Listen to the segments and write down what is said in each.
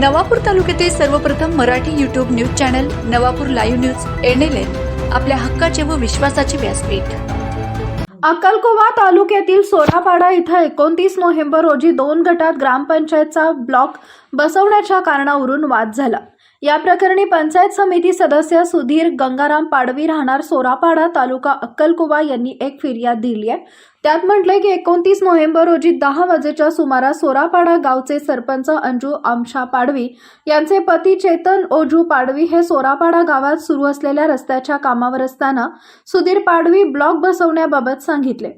नवापूर तालुक्यातील सर्वप्रथम Marathi YouTube news channel Navapur live news NLN आपल्या हक्काचे व विश्वासाचे व्यासपीठ. अक्कलकोवा तालुक्यातील सोरापाडा इथं एकोणतीस नोव्हेंबर रोजी दोन गटात ग्रामपंचायतचा ब्लॉक बसवण्याच्या कारणावरून वाद झाला. या प्रकरणी पंचायत समिती सदस्य सुधीर गंगाराम पाडवी राहणार सोरापाडा तालुका अक्कलकुवा यांनी एक फिर्याद दिली आहे. त्यात म्हटलंय की एकोणतीस नोव्हेंबर रोजी दहा वाजेच्या सुमारास सोरापाडा गावचे सरपंच अंजू आमशा पाडवी यांचे पती चेतन ओजू पाडवी हे सोरापाडा गावात सुरू असलेल्या रस्त्याच्या कामावर असताना सुधीर पाडवी ब्लॉक बसवण्याबाबत सांगितले.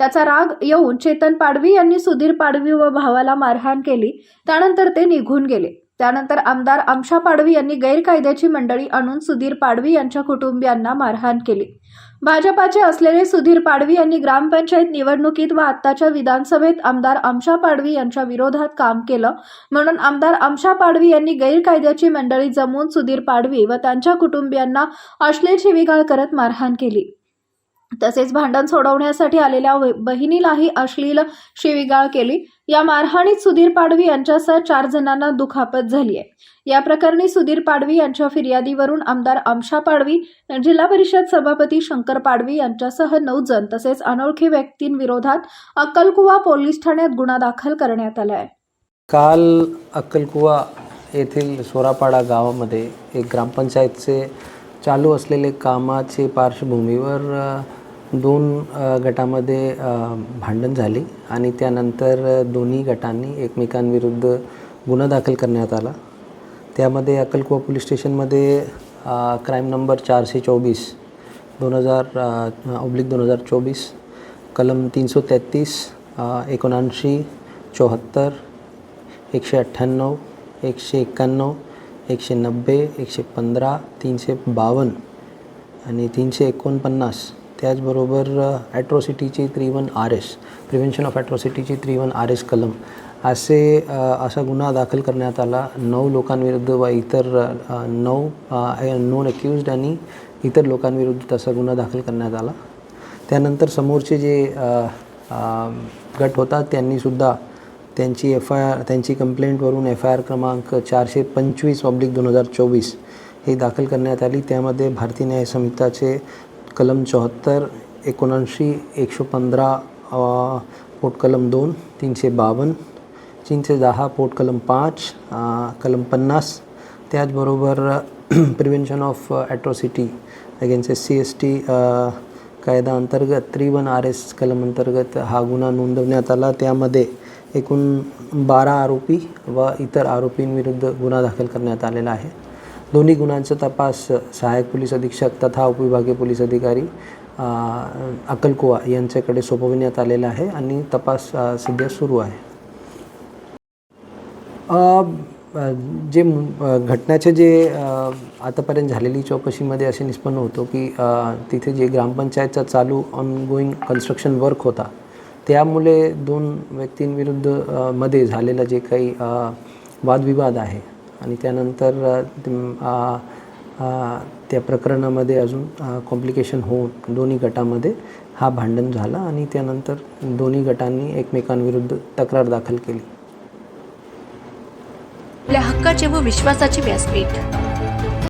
त्याचा राग येऊन चेतन पाडवी यांनी सुधीर पाडवी व भावाला मारहाण केली. त्यानंतर ते निघून गेले. त्यानंतर आमदार आमशा पाडवी यांनी गैरकायद्याची मंडळी आणून सुधीर पाडवी यांच्या कुटुंबियांना मारहाण केली. भाजपाचे असलेले सुधीर पाडवी यांनी ग्रामपंचायत निवडणुकीत व आत्ताच्या विधानसभेत आमदार आमशा पाडवी यांच्या विरोधात काम केलं. म्हणून आमदार आमशा पाडवी यांनी गैरकायद्याची मंडळी जमवून सुधीर पाडवी व त्यांच्या कुटुंबियांना अश्लील शिवीगाळ करत मारहाण केली. तसेच भांडण सोडवण्यासाठी आलेल्या व- बहिणीलाही अश्लील शिवीगाळ केली. या मारहाणीत सुधीर पाडवी यांच्यासह चार जणांना दुखापत झाली आहे. या प्रकरणी सुधीर पाडवी यांच्या फिर्यादीवरून आमदार अमशा पाडवी जिल्हा परिषद सभापती शंकर पाडवी यांच्यासह नऊ जण तसेच अनोळखी व्यक्तींविरोधात अक्कलकुवा पोलीस ठाण्यात गुन्हा दाखल करण्यात आला आहे. काल अक्कलकुवा येथील सोरापाडा गावामध्ये एक ग्रामपंचायतचे चालू असलेले कामाचे पार्श्वभूमीवर दोन गटामध्ये भांडण झाली आणि त्यानंतर दोन्ही गटांनी एकमेकांविरुद्ध गुन्हा दाखल करण्यात आला. त्यामध्ये अक्कलकुवा पोलीस स्टेशनमध्ये क्राईम नंबर चारशे चोवीस दोन हजार ऑब्लिक दोन हजार चोवीस कलम तीनशे तेहतीस एकोणऐंशी चौहत्तर एकशे अठ्ठ्याण्णव एकशे एक्क्याण्णव एकशे नब्बे एकशे पंधरा तीनशे बावन्न आणि तीनशे एकोणपन्नास. त्याचबरोबर ॲट्रॉसिटीची three one R S prevention of ॲट्रॉसिटीची three one R S कलम. असे असा गुन्हा दाखल करण्यात आला. नऊ लोकांविरुद्ध व इतर नऊ नॉन अक्युज्ड आणि इतर लोकांविरुद्ध तसा गुन्हा दाखल करण्यात आला. त्यानंतर समोरचे जे गट होता त्यांनीसुद्धा त्यांची एफ आय आर त्यांची कंप्लेंटवरून एफ आय आर क्रमांक चारशे पंचवीस ऑब्लिक दोन हजार चोवीस ही दाखल करण्यात आली. त्यामध्ये भारतीय न्याय संहिताचे कलम चौहत्तर एकोणऐंशी एकशे पंधरा पोट कलम दोन तीनशे बावन्न तीनशे दहा पोट कलम पाच कलम पन्नास. त्याचबरोबर prevention of atrocity against S C S T कायदा अंतर्गत त्रिवन वन आर एस कलम अंतर्गत हा गुन्हा नोंदवण्यात आला. त्यामध्ये एकूण बारा आरोपी व इतर आरोपींविरुद्ध गुन्हा दाखल करण्यात आलेला आहे. दोन्ही गुन्ह्यांचा तपास सहाय्यक पोलीस अधीक्षक तथा उपविभागीय पोलीस अधिकारी अक्कलकुवा यांच्याकडे सोपविण्यात आलेला आहे आणि तपास सध्या सुरू आहे. जे घटनाचे घटनेचे जे आतापर्यंत झालेली चौकशीमध्ये असे निष्पन्न होतो की तिथे जे ग्रामपंचायतचा चालू ऑनगोईंग कन्स्ट्रक्शन वर्क होता त्यामुळे दोन व्यक्तींविरुद्धमध्ये झालेला जे काही वादविवाद आहे आणि त्यानंतर त्या प्रकरणामध्ये अजून कॉम्प्लिकेशन होऊन दोन्ही गटामध्ये हा भांडण झाला आणि त्यानंतर दोन्ही गटांनी एकमेकांविरुद्ध तक्रार दाखल केली. आपल्या हक्काचे व विश्वासाचे व्यासपीठ.